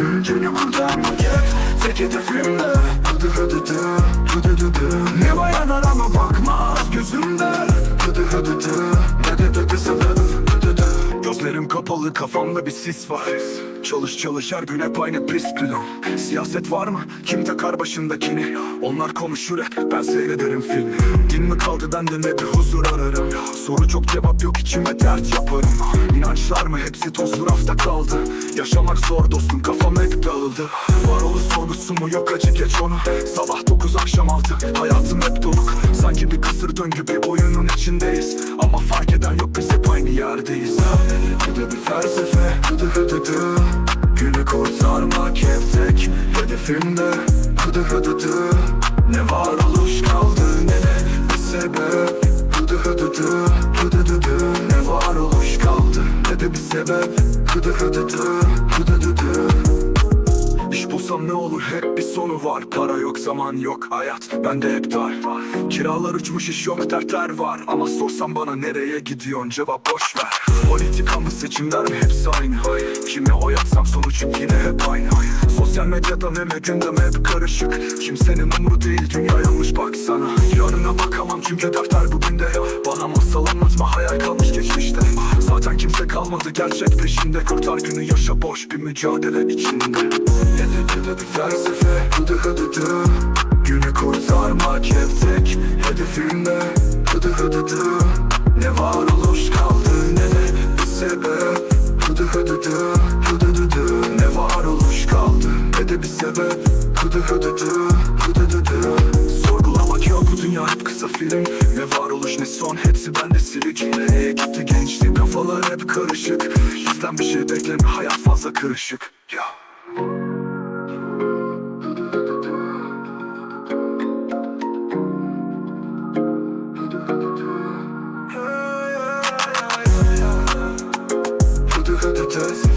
Gücünü kurtarmak hep tek hedefimde. Hıdı hıdı dı hıdı dı dı Ne bayanar ama bakmaz gözümde. Hıdı hıdı dı kapalı kafamda bir sis var. Çalış çalış her gün hep aynı pis plan. Siyaset var mı? Kim takar başındakini? Onlar konuşur hep ben seyrederim film Din mi kaldı bende ne bir huzur ararım? Soru çok cevap yok içime dert yaparım. İnançlar mı? Hepsi tozlu rafta kaldı. Yaşamak zor dostum kafam hep dağıldı. Varoluş sorgusu mu? Yok acı geç onu. Sabah 9 akşam 6 hayatım hep doluk Sanki bir kısır döngü bir oyunun içindeyiz. Ama fark eden yok biz hep aynı yerdeyiz Hıdı bir felsefe. Hıdı hıdı dı. Günü kurtarmak hep tek hedefimde. Hıdı hıdı dı. Ne varoluş kaldı ne de bir sebep. Hıdı hıdı dı. Hıdı dı dı. Ne varoluş kaldı ne de bir sebep. Hıdı hıdı dı. Hıdı dı dı bulsam ne olur? Hep bir sonu var. Para yok zaman yok hayat bende hep dar. Kiralar uçmuş iş yok dertler var. Ama sorsam bana nereye gidiyorsun? Cevap boş ver. Politika mı seçimler mi? Hepsi aynı. Kime oy atsam sonuç yine hep aynı. Sosyal medyada meme gündem hep karışık. Kimsenin umru değil dünya yanlış baksana Yarına bakamam çünkü defter kalmadı gerçek peşinde. Kurtar günü yaşa boş bir mücadele içinde. Yedi yedi bir felsefe Hıdı hıdı dı. Günü kurtarmak hep tek hedefimde. Hıdı hıdı dı. Ne varoluş kaldı ne de bir sebep. Hıdı hıdı dı Hıdı dı dı. Ne varoluş kaldı ne de bir sebep. Hıdı hıdı dı Hıdı dı dı Sorgulamak yok bu dünya hep kısa film. Ne varoluş ne son hepsi bende silik Nereye gitti gençlik? Kafalar hep karışık. Bizden bir şey bekleme hayat fazla kırışık. Ya. Hıdı hıdı dı